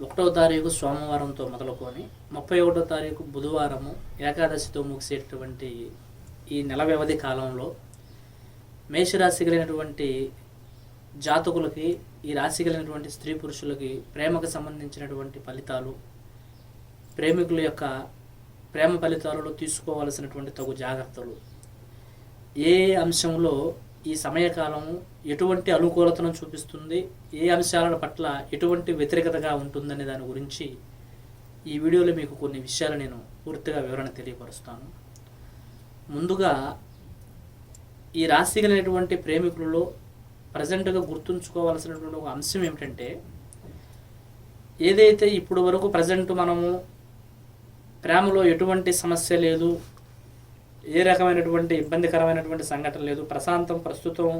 ఒకటవ తారీఖు సోమవారంతో మొదలుకొని ముప్పై ఒకటో తారీఖు బుధవారము ఏకాదశితో ముగిసేటటువంటి ఈ నెల వ్యవధి కాలంలో మేషరాశి కలిగినటువంటి జాతకులకి ఈ రాశి కలిగినటువంటి స్త్రీ పురుషులకి ప్రేమకు సంబంధించినటువంటి ఫలితాలు ప్రేమికుల యొక్క ప్రేమ ఫలితాలలో తీసుకోవాల్సినటువంటి తగు జాగ్రత్తలు. ఏ అంశంలో ఈ సమయకాలము ఎటువంటి అనుకూలతను చూపిస్తుంది? ఏ అంశాల పట్ల ఎటువంటి వ్యతిరేకతగా ఉంటుందనే దాని గురించి ఈ వీడియోలో మీకు కొన్ని విషయాలు నేను పూర్తిగా వివరణ తెలియపరుస్తాను. ముందుగా ఈ రాశి కలిగినటువంటి ప్రేమికులలో ప్రజెంట్గా గుర్తుంచుకోవాల్సినటువంటి ఒక అంశం ఏమిటంటే ఏదైతే ఇప్పుడు వరకు ప్రజెంట్ మనము ప్రేమలో ఎటువంటి సమస్య లేదు ఏ రకమైనటువంటి ఇబ్బందికరమైనటువంటి సంఘటన లేదు ప్రశాంతం ప్రస్తుతం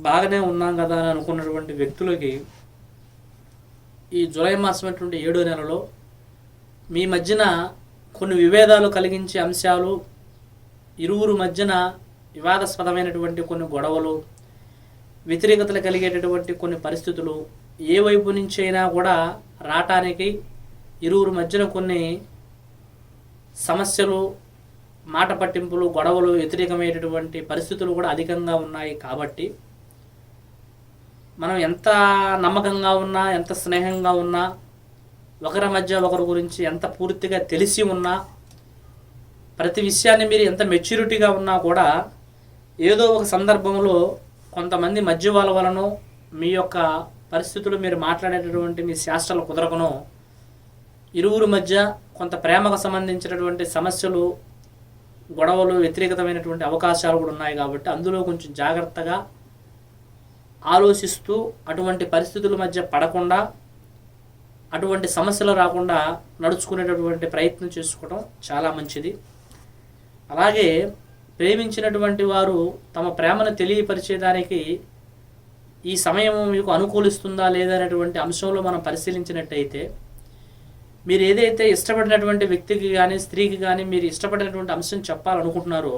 బాగానే ఉన్నాం కదా అని అనుకున్నటువంటి వ్యక్తులకి ఈ జూలై మాసమైనటువంటి ఏడో నెలలో మీ మధ్యన కొన్ని విభేదాలు కలిగించే అంశాలు ఇరువురు మధ్యన వివాదాస్పదమైనటువంటి కొన్ని గొడవలు వ్యతిరేకతలు కలిగేటటువంటి కొన్ని పరిస్థితులు ఏ వైపు నుంచి అయినా కూడా రావటానికి ఇరువురు మధ్యన కొన్ని సమస్యలు మాట పట్టింపులు గొడవలు వ్యతిరేకమైనటువంటి పరిస్థితులు కూడా అధికంగా ఉన్నాయి కాబట్టి మనం ఎంత నమ్మకంగా ఉన్నా ఎంత స్నేహంగా ఉన్నా ఒకరి మధ్య ఒకరి గురించి ఎంత పూర్తిగా తెలిసి ఉన్నా ప్రతి విషయాన్ని మీరు ఎంత మెచ్యూరిటీగా ఉన్నా కూడా ఏదో ఒక సందర్భంలో కొంతమంది మధ్య వాళ్ళ వలన మీ యొక్క పరిస్థితులు మీరు మాట్లాడేటటువంటి మీ శాస్త్రాలు కుదరకను ఇరువురు మధ్య కొంత ప్రేమకు సంబంధించినటువంటి సమస్యలు గొడవలు వ్యతిరేకతమైనటువంటి అవకాశాలు కూడా ఉన్నాయి కాబట్టి అందులో కొంచెం జాగ్రత్తగా ఆలోచిస్తూ అటువంటి పరిస్థితుల మధ్య పడకుండా అటువంటి సమస్యలు రాకుండా నడుచుకునేటటువంటి ప్రయత్నం చేసుకోవడం చాలా మంచిది. అలాగే ప్రేమించినటువంటి వారు తమ ప్రేమను తెలియపరిచేదానికి ఈ సమయం మీకు అనుకూలిస్తుందా లేదా అనేటువంటి అంశంలో మనం పరిశీలించినట్టయితే మీరు ఏదైతే ఇష్టపడినటువంటి వ్యక్తికి కానీ స్త్రీకి కానీ మీరు ఇష్టపడినటువంటి అంశం చెప్పాలనుకుంటున్నారో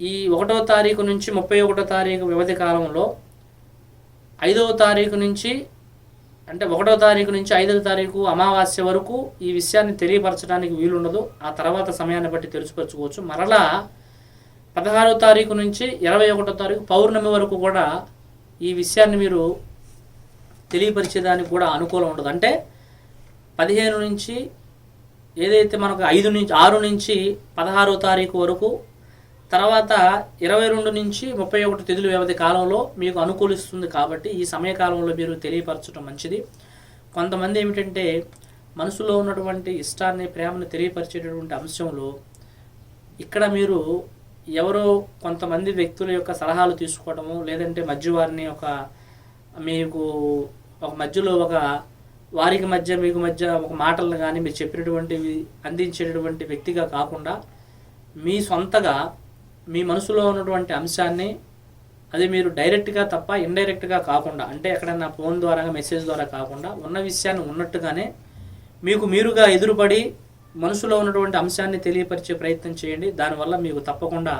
ఈ ఒకటో తారీఖు నుంచి ముప్పై ఒకటో తారీఖు వ్యవధి కాలంలో ఐదవ తారీఖు నుంచి అంటే ఒకటో తారీఖు నుంచి ఐదవ తారీఖు అమావాస్య వరకు ఈ విషయాన్ని తెలియపరచడానికి వీలుండదు. ఆ తర్వాత సమయాన్ని బట్టి తెలుసుపరచుకోవచ్చు మరలా పదహారో తారీఖు నుంచి ఇరవై ఒకటో తారీఖు పౌర్ణమి వరకు కూడా ఈ విషయాన్ని మీరు తెలియపరిచేదానికి కూడా అనుకూలం ఉండదు. అంటే పదిహేను నుంచి ఏదైతే మనకు ఐదు నుంచి ఆరు నుంచి పదహారో తారీఖు వరకు తర్వాత ఇరవై రెండు నుంచి ముప్పై ఒకటి తిథుల వ్యవధి కాలంలో మీకు అనుకూలిస్తుంది కాబట్టి ఈ సమయకాలంలో మీరు తెలియపరచడం మంచిది. కొంతమంది ఏమిటంటే మనసులో ఉన్నటువంటి ఇష్టాన్ని ప్రేమను తెలియపరిచేటటువంటి అంశంలో ఇక్కడ మీరు ఎవరో కొంతమంది వ్యక్తుల యొక్క సలహాలు తీసుకోవడము లేదంటే మధ్యవారిని ఒక మీకు ఒక మధ్యలో ఒక వారికి మధ్య మీకు మధ్య ఒక మాటలను కానీ మీరు చెప్పినటువంటివి అందించేటటువంటి వ్యక్తిగా కాకుండా మీ సొంతగా మీ మనసులో ఉన్నటువంటి అంశాన్ని అది మీరు డైరెక్ట్గా తప్ప ఇండైరెక్ట్గా కాకుండా అంటే ఎక్కడైనా ఫోన్ ద్వారా మెసేజ్ ద్వారా కాకుండా ఉన్న విషయాన్ని ఉన్నట్టుగానే మీకు మీరుగా ఎదురుపడి మనసులో ఉన్నటువంటి అంశాన్ని తెలియపరిచే ప్రయత్నం చేయండి. దానివల్ల మీకు తప్పకుండా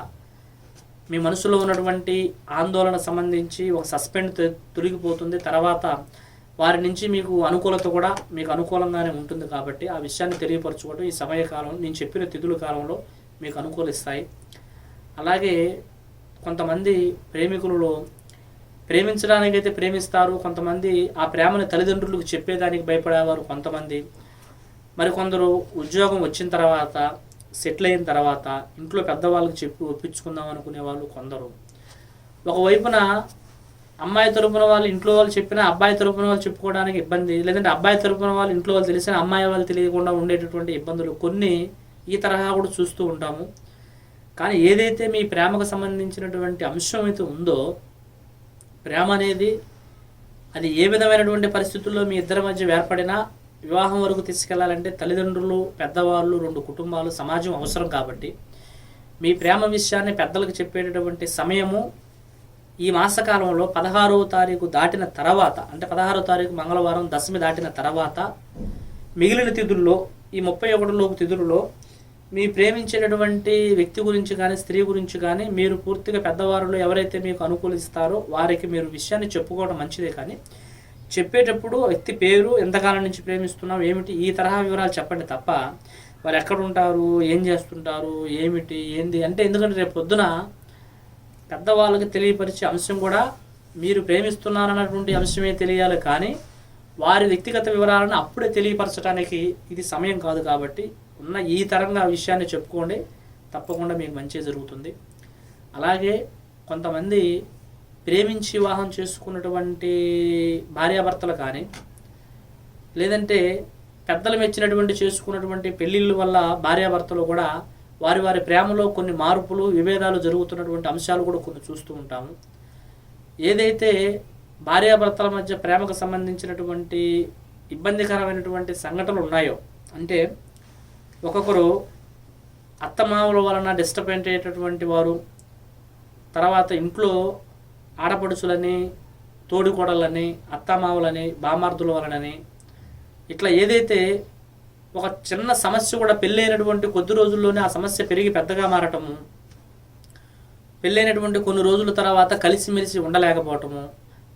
మీ మనసులో ఉన్నటువంటి ఆందోళన సంబంధించి ఒక సస్పెండ్ తొలగిపోతుంది. తర్వాత వారి నుంచి మీకు అనుకూలత కూడా మీకు అనుకూలంగానే ఉంటుంది కాబట్టి ఆ విషయాన్ని తెలియపరచుకోవడం ఈ సమయకాలం నేను చెప్పిన తిథుల కాలంలో మీకు అనుకూలిస్తాయి. అలాగే కొంతమంది ప్రేమికులలో ప్రేమించడానికైతే ప్రేమిస్తారు కొంతమంది ఆ ప్రేమను తల్లిదండ్రులకు చెప్పేదానికి భయపడేవారు కొంతమంది. మరికొందరు ఉద్యోగం వచ్చిన తర్వాత సెటిల్ అయిన తర్వాత ఇంట్లో పెద్దవాళ్ళకి చెప్పి ఒప్పించుకుందాం అనుకునే వాళ్ళు కొందరు. ఒకవైపున అమ్మాయి తరపున వాళ్ళు ఇంట్లో వాళ్ళు చెప్పినా అబ్బాయి తరపున వాళ్ళు చెప్పుకోవడానికి ఇబ్బంది లేదంటే అబ్బాయి తరపున వాళ్ళు ఇంట్లో వాళ్ళు తెలిసిన అమ్మాయి వాళ్ళు తెలియకుండా ఉండేటటువంటి ఇబ్బందులు కొన్ని ఈ తరహా కూడా చూస్తూ ఉంటాము. కానీ ఏదైతే మీ ప్రేమకు సంబంధించినటువంటి అంశం అయితే ఉందో ప్రేమ అనేది అది ఏ విధమైనటువంటి పరిస్థితుల్లో మీ ఇద్దరి మధ్య ఏర్పడినా వివాహం వరకు తీసుకెళ్ళాలంటే తల్లిదండ్రులు పెద్దవాళ్ళు రెండు కుటుంబాలు సమాజం అవసరం కాబట్టి. మీ ప్రేమ విషయాన్ని పెద్దలకు చెప్పేటటువంటి సమయము ఈ మాసకాలంలో పదహారవ తారీఖు దాటిన తర్వాత అంటే పదహారవ తారీఖు మంగళవారం దశమి దాటిన తర్వాత మిగిలిన తిథుల్లో ఈ ముప్పై ఒకటిలోపు తిథులలో మీ ప్రేమించేటటువంటి వ్యక్తి గురించి కానీ స్త్రీ గురించి కానీ మీరు పూర్తిగా పెద్దవారిలో ఎవరైతే మీకు అనుకూలిస్తారో వారికి మీరు విషయాన్ని చెప్పుకోవడం మంచిదే కానీ చెప్పేటప్పుడు వ్యక్తి పేరు ఎంతకాలం నుంచి ప్రేమిస్తున్నావు ఏమిటి ఈ తరహా వివరాలు చెప్పండి తప్ప వారు ఎక్కడ ఉంటారు ఏం చేస్తుంటారు ఏమిటి ఏంది అంటే ఎందుకంటే రేపు పొద్దున పెద్దవాళ్ళకి తెలియపరిచే అంశం కూడా మీరు ప్రేమిస్తున్నారన్నటువంటి అంశమే తెలియాలి కానీ వారి వ్యక్తిగత వివరాలను అప్పుడే తెలియపరచడానికి ఇది సమయం కాదు కాబట్టి ఉన్న ఈ తరంగా విషయాన్ని చెప్పుకోండి తప్పకుండా మీకు మంచి జరుగుతుంది. అలాగే కొంతమంది ప్రేమించి వివాహం చేసుకున్నటువంటి భార్యాభర్తలు కానీ లేదంటే పెద్దలు మెచ్చినటువంటి చేసుకున్నటువంటి పెళ్ళిళ్ళ వల్ల భార్యాభర్తలు కూడా వారి వారి ప్రేమలో కొన్ని మార్పులు విభేదాలు జరుగుతున్నటువంటి అంశాలు కూడా కొన్ని చూస్తూ ఉంటాము. ఏదైతే భార్యాభర్తల మధ్య ప్రేమకు సంబంధించినటువంటి ఇబ్బందికరమైనటువంటి సంఘటనలు ఉన్నాయో అంటే ఒక్కొక్కరు అత్తమామల వలన డిస్టర్బెంట్ అయ్యేటటువంటి వారు తర్వాత ఇంట్లో ఆడపడుచులని తోడికోడలని అత్తమామలని బామార్దుల వలనని ఇట్లా ఏదైతే ఒక చిన్న సమస్య కూడా పెళ్ళైనటువంటి కొద్ది రోజుల్లోనే ఆ సమస్య పెరిగి పెద్దగా మారటము పెళ్ళైనటువంటి కొన్ని రోజుల తర్వాత కలిసిమెలిసి ఉండలేకపోవటము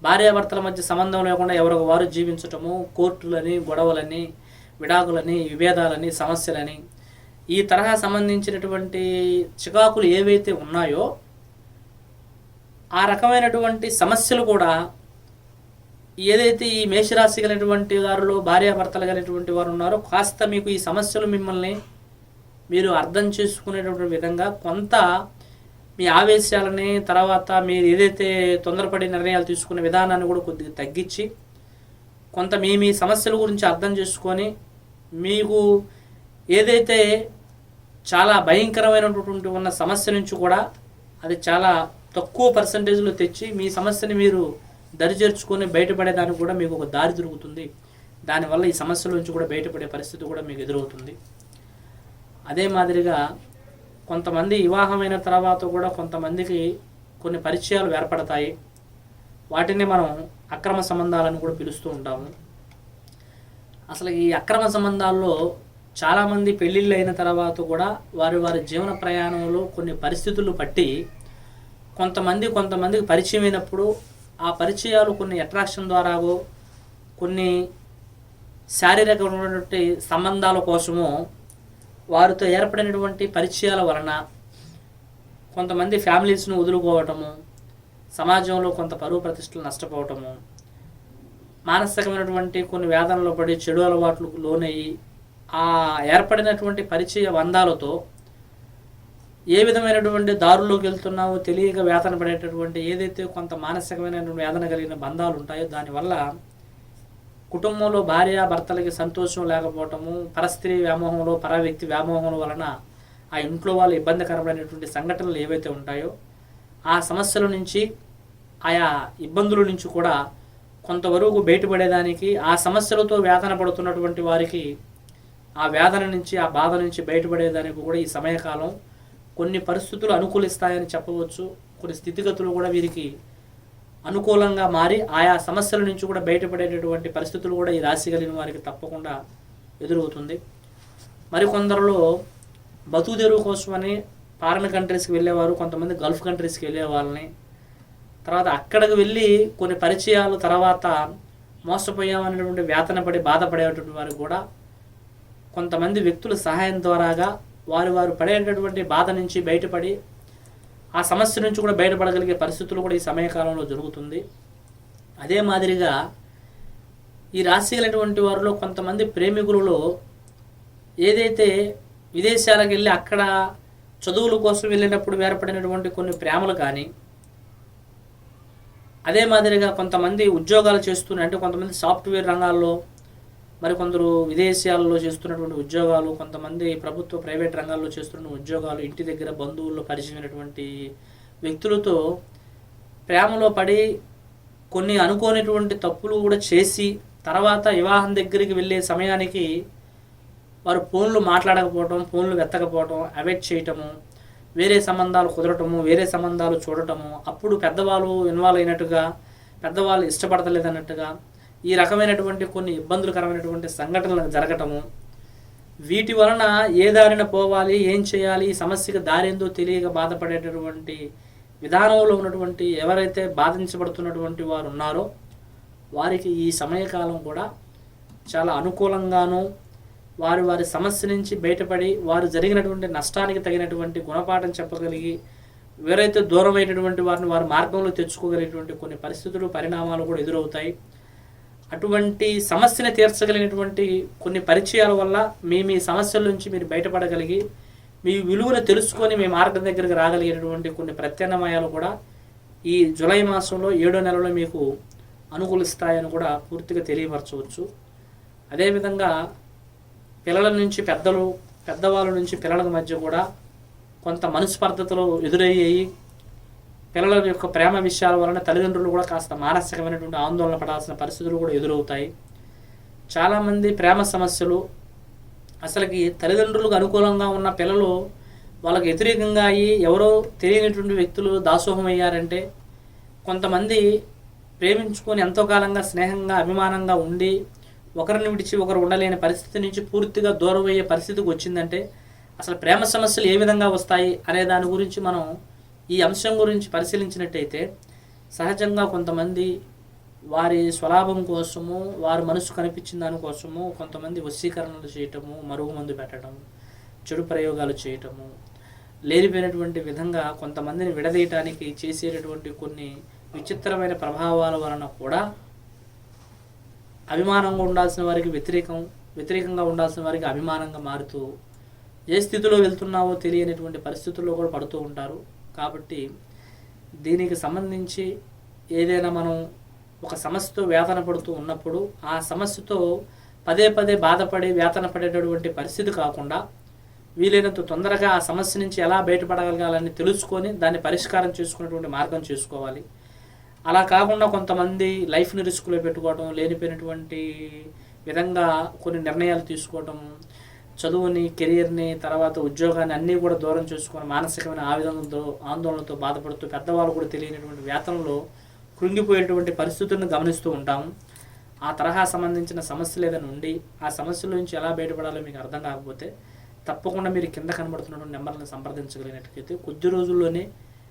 భార్యాభర్తల మధ్య సంబంధం లేకుండా ఎవరికి వారు జీవించటము కోర్టులని గొడవలని విడాకులని విభేదాలని సమస్యలని ఈ తరహా సంబంధించినటువంటి చికాకులు ఏవైతే ఉన్నాయో ఆ రకమైనటువంటి సమస్యలు కూడా ఏదైతే ఈ మేషరాశి కలిగినటువంటి వారిలో భార్యాభర్తలు కలిగినటువంటి వారు ఉన్నారో కాస్త మీకు ఈ సమస్యలు మిమ్మల్ని మీరు అర్థం చేసుకునేటటువంటి విధంగా కొంత మీ ఆవేశాలని తర్వాత మీరు ఏదైతే తొందరపడి నిర్ణయాలు తీసుకునే విధానాన్ని కూడా కొద్దిగా తగ్గించి కొంత మీ మీ సమస్యల గురించి అర్థం చేసుకొని మీకు ఏదైతే చాలా భయంకరమైనటువంటి ఉన్న సమస్య నుంచి కూడా అది చాలా తక్కువ పర్సంటేజ్లో తెచ్చి మీ సమస్యని మీరు దరిచేర్చుకొని బయటపడేదానికి కూడా మీకు ఒక దారి దొరుకుతుంది. దానివల్ల ఈ సమస్యల నుంచి కూడా బయటపడే పరిస్థితి కూడా మీకు ఎదురవుతుంది. అదే మాదిరిగా కొంతమంది వివాహమైన తర్వాత కూడా కొంతమందికి కొన్ని పరిచయాలు ఏర్పడతాయి. వాటిని మనం అక్రమ సంబంధాలను కూడా పిలుస్తూ ఉంటాము. అసలు ఈ అక్రమ సంబంధాల్లో చాలామంది పెళ్ళిళ్ళు అయిన తర్వాత కూడా వారి వారి జీవన ప్రయాణంలో కొన్ని పరిస్థితులు పట్టి కొంతమంది కొంతమందికి పరిచయం అయినప్పుడు ఆ పరిచయాలు కొన్ని అట్రాక్షన్ ద్వారాగో కొన్ని శారీరకమైనటువంటి సంబంధాల కోసము వారితో ఏర్పడినటువంటి పరిచయాల వలన కొంతమంది ఫ్యామిలీస్ను వదులుకోవటము సమాజంలో కొంత పరువు ప్రతిష్టలు నష్టపోవటము మానసికమైనటువంటి కొన్ని వేదనలు పడి చెడు అలవాట్లకు లోనయ్యి ఆ ఏర్పడినటువంటి పరిచయ బంధాలతో ఏ విధమైనటువంటి దారుల్లోకి వెళ్తున్నావో తెలియక వేతన పడేటటువంటి ఏదైతే కొంత మానసికమైనటువంటి వేదన కలిగిన బంధాలు ఉంటాయో దానివల్ల కుటుంబంలో భార్య భర్తలకి సంతోషం లేకపోవటము పరస్త్రీ వ్యామోహంలో పర వ్యక్తి వ్యామోహం వలన ఆ ఇంట్లో వాళ్ళు ఇబ్బందికరమైనటువంటి సంఘటనలు ఏవైతే ఉంటాయో ఆ సమస్యల నుంచి ఆయా ఇబ్బందుల నుంచి కూడా కొంతవరకు బయటపడేదానికి ఆ సమస్యలతో వేదన పడుతున్నటువంటి వారికి ఆ వేదన నుంచి ఆ బాధ నుంచి బయటపడేదానికి కూడా ఈ సమయకాలం కొన్ని పరిస్థితులు అనుకూలిస్తాయని చెప్పవచ్చు. కొన్ని స్థితిగతులు కూడా వీరికి అనుకూలంగా మారి ఆయా సమస్యల నుంచి కూడా బయటపడేటటువంటి పరిస్థితులు కూడా ఈ రాశి కలిగిన వారికి తప్పకుండా ఎదురవుతుంది. మరికొందరిలో బతుకు తెరువు కోసమని ఫారిన్ కంట్రీస్కి వెళ్ళేవారు కొంతమంది గల్ఫ్ కంట్రీస్కి వెళ్ళే వాళ్ళని తర్వాత అక్కడికి వెళ్ళి కొన్ని పరిచయాలు తర్వాత మోసపోయామనేటువంటి వేతన పడి బాధపడేటువంటి వారు కూడా కొంతమంది వ్యక్తుల సహాయం ద్వారాగా వారు వారు పడేటటువంటి బాధ నుంచి బయటపడి ఆ సమస్య నుంచి కూడా బయటపడగలిగే పరిస్థితులు కూడా ఈ సమయకాలంలో జరుగుతుంది. అదే మాదిరిగా ఈ రాశి కలిగినటువంటి వారిలో కొంతమంది ప్రేమికులలో ఏదైతే విదేశాలకు వెళ్ళి అక్కడ చదువుల కోసం వెళ్ళినప్పుడు ఏర్పడినటువంటి కొన్ని ప్రేమలు కానీ అదే మాదిరిగా కొంతమంది ఉద్యోగాలు చేస్తున్న అంటే కొంతమంది సాఫ్ట్వేర్ రంగాల్లో మరి కొందరు విదేశాల్లో చేస్తున్నటువంటి ఉద్యోగాలు కొంతమంది ప్రభుత్వ ప్రైవేట్ రంగాల్లో చేస్తున్న ఉద్యోగాలు ఇంటి దగ్గర బంధువుల్లో పరిచయమైనటువంటి వ్యక్తులతో ప్రేమలో పడి కొన్ని అనుకోనటువంటి తప్పులు కూడా చేసి తర్వాత వివాహం దగ్గరికి వెళ్ళే సమయానికి వారు ఫోన్లు మాట్లాడకపోవటం ఫోన్లు వెత్తకపోవటం అవాయిడ్ చేయటము వేరే సంబంధాలు కుదరటము వేరే సంబంధాలు చూడటము అప్పుడు పెద్దవాళ్ళు ఇన్వాల్వ్ అయినట్టుగా పెద్దవాళ్ళు ఇష్టపడతలేదు అన్నట్టుగా ఈ రకమైనటువంటి కొన్ని ఇబ్బందులకరమైనటువంటి సంఘటనలు జరగటము. వీటి వలన ఏ దారిన పోవాలి ఏం చేయాలి ఈ సమస్యకు దారేందో తెలియక బాధపడేటటువంటి విధానంలో ఉన్నటువంటి ఎవరైతే బాధించబడుతున్నటువంటి వారు ఉన్నారో వారికి ఈ సమయకాలం కూడా చాలా అనుకూలంగాను వారు వారి సమస్య నుంచి బయటపడి వారు జరిగినటువంటి నష్టానికి తగినటువంటి గుణపాఠం చెప్పగలిగి ఎవరైతే దూరమైనటువంటి వారిని వారి మార్గంలో తెచ్చుకోగలిగినటువంటి కొన్ని పరిస్థితులు పరిణామాలు కూడా ఎదురవుతాయి. అటువంటి సమస్యని తీర్చగలిగినటువంటి కొన్ని పరిచయాల వల్ల మీ మీ సమస్యల నుంచి మీరు బయటపడగలిగి మీ విలువను తెలుసుకొని మీ మార్గం దగ్గరికి రాగలిగినటువంటి కొన్ని ప్రత్యామ్నాయాలు కూడా ఈ జూలై మాసంలో ఏడో నెలలో మీకు అనుకూలిస్తాయని కూడా పూర్తిగా తెలియపరచవచ్చు. అదేవిధంగా పిల్లల నుంచి పెద్దలు పెద్దవాళ్ళ నుంచి పిల్లల మధ్య కూడా కొంత మనస్పర్ధతలు ఎదురయ్యాయి. పిల్లల యొక్క ప్రేమ విషయాల వలన తల్లిదండ్రులు కూడా కాస్త మానసికమైనటువంటి ఆందోళన పడాల్సిన పరిస్థితులు కూడా ఎదురవుతాయి. చాలామంది ప్రేమ సమస్యలు అసలుకి తల్లిదండ్రులకు అనుకూలంగా ఉన్న పిల్లలు వాళ్ళకి వ్యతిరేకంగా అయ్యి ఎవరో తెలియనటువంటి వ్యక్తులు దాసోహం అయ్యారంటే కొంతమంది ప్రేమించుకొని ఎంతో కాలంగా స్నేహంగా అభిమానంగా ఉండి ఒకరిని విడిచి ఒకరు ఉండలేని పరిస్థితి నుంచి పూర్తిగా దూరం అయ్యే పరిస్థితికి వచ్చిందంటే అసలు ప్రేమ సమస్యలు ఏ విధంగా వస్తాయి అనే దాని గురించి మనం ఈ అంశం గురించి పరిశీలించినట్టయితే సహజంగా కొంతమంది వారి స్వలాభం కోసము వారి మనసు కనిపించిన దానికోసము కొంతమంది వశీకరణలు చేయటము మరుగు మందు పెట్టడం చెడు ప్రయోగాలు చేయటము లేనిపోయినటువంటి విధంగా కొంతమందిని విడదీయటానికి చేసేటటువంటి కొన్ని విచిత్రమైన ప్రభావాల వలన కూడా అభిమానంగా ఉండాల్సిన వారికి వ్యతిరేకం వ్యతిరేకంగా ఉండాల్సిన వారికి అభిమానంగా మారుతూ ఏ స్థితిలో వెళ్తున్నావో తెలియనటువంటి పరిస్థితుల్లో కూడా పడుతూ ఉంటారు. కాబట్టి దీనికి సంబంధించి ఏదైనా మనం ఒక సమస్యతో వేతన పడుతూ ఉన్నప్పుడు ఆ సమస్యతో పదే పదే బాధపడి వేతన పడేటటువంటి పరిస్థితి కాకుండా వీలైనంత తొందరగా ఆ సమస్య నుంచి ఎలా బయటపడగలగాలని తెలుసుకొని దాన్ని పరిష్కారం చేసుకునేటువంటి మార్గం చేసుకోవాలి. అలా కాకుండా కొంతమంది లైఫ్ని రిస్క్లో పెట్టుకోవడం లేనిపోయినటువంటి విధంగా కొన్ని నిర్ణయాలు తీసుకోవడం చదువుని కెరియర్ని తర్వాత ఉద్యోగాన్ని అన్నీ కూడా దూరం చేసుకొని మానసికమైన ఆవేదనలతో ఆందోళనతో బాధపడుతూ పెద్దవాళ్ళు కూడా తెలియనటువంటి వేతనంలో కృంగిపోయేటువంటి పరిస్థితులను గమనిస్తూ ఉంటాం. ఆ తరహా సంబంధించిన సమస్యలు ఏదైనా ఉండి ఆ సమస్యల నుంచి ఎలా బయటపడాలో మీకు అర్థం కాకపోతే తప్పకుండా మీరు కింద కనబడుతున్నటువంటి నెంబర్లను సంప్రదించగలిగినట్లయితే కొద్ది రోజుల్లోనే